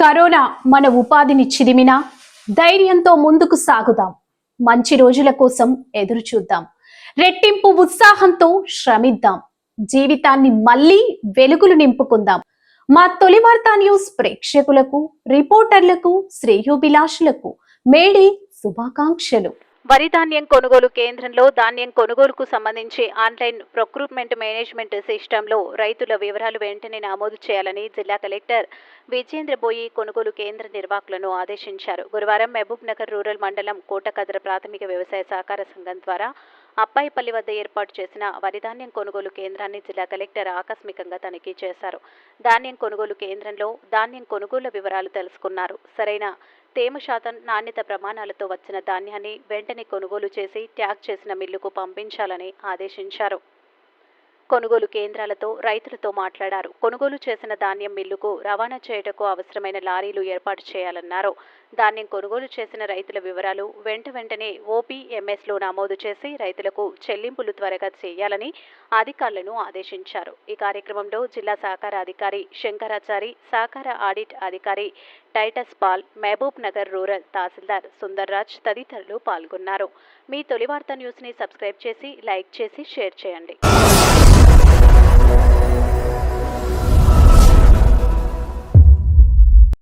Corona మన ఉపాధిని చిదిమినా ధైర్యంతో ముందుకు సాగుదాం. మంచి రోజుల కోసం ఎదురు చూద్దాం. రెట్టింపు ఉత్సాహంతో శ్రమిద్దాం. జీవితాన్ని మళ్ళీ వెలుగులు నింపుకుందాం. మా తొలి వార్తా న్యూస్ ప్రేక్షకులకు రిపోర్టర్లకు శ్రేయోభిలాషులకు మేడే శుభాకాంక్షలు. వరి ధాన్యం కొనుగోలు కేంద్రంలో ధాన్యం కొనుగోలుకు సంబంధించి ఆన్లైన్ ప్రొక్రూట్మెంట్ మేనేజ్మెంట్ సిస్టంలో రైతుల వివరాలు వెంటనే నమోదు చేయాలని జిల్లా కలెక్టర్ విజేంద్ర బోయి కొనుగోలు కేంద్ర నిర్వాహకులను ఆదేశించారు. గురువారం మహబూబ్ నగర్ రూరల్ మండలం కోటకద్ర ప్రాథమిక వ్యవసాయ సహకార సంఘం ద్వారా అప్పాయిపల్లి వద్ద ఏర్పాటు చేసిన వరిధాన్యం కొనుగోలు కేంద్రాన్ని జిల్లా కలెక్టర్ ఆకస్మికంగా తనిఖీ చేశారు. ధాన్యం కొనుగోలు కేంద్రంలో ధాన్యం కొనుగోలు వివరాలు తెలుసుకున్నారు. సరైన తేమ శాతం నాణ్యత ప్రమాణాలతో వచ్చిన ధాన్యాన్ని వెంటనే కొనుగోలు చేసి ట్యాగ్ చేసిన మిల్లుకు పంపించాలని ఆదేశించారు. కొనుగోలు కేంద్రాలతో రైతులతో మాట్లాడారు. కొనుగోలు చేసిన ధాన్యం మిల్లుకు రవాణా చేయుటకు అవసరమైన లారీలు ఏర్పాటు చేయాలన్నారు. ధాన్యం కొనుగోలు చేసిన రైతుల వివరాలు వెంట వెంటనే ఓపీఎంఎస్లో నమోదు చేసి రైతులకు చెల్లింపులు త్వరగా చేయాలని అధికారులను ఆదేశించారు. ఈ కార్యక్రమంలో జిల్లా సహకార అధికారి శంకరాచారి సహకార ఆడిట్ అధికారి Titus Paul Mahabubnagar rural tahsildar Sundarraj తదితరులు పాల్గొన్నారు. మీ తొలి వార్త న్యూస్ని సబ్స్క్రైబ్ చేసి లైక్ చేసి షేర్ చేయండి.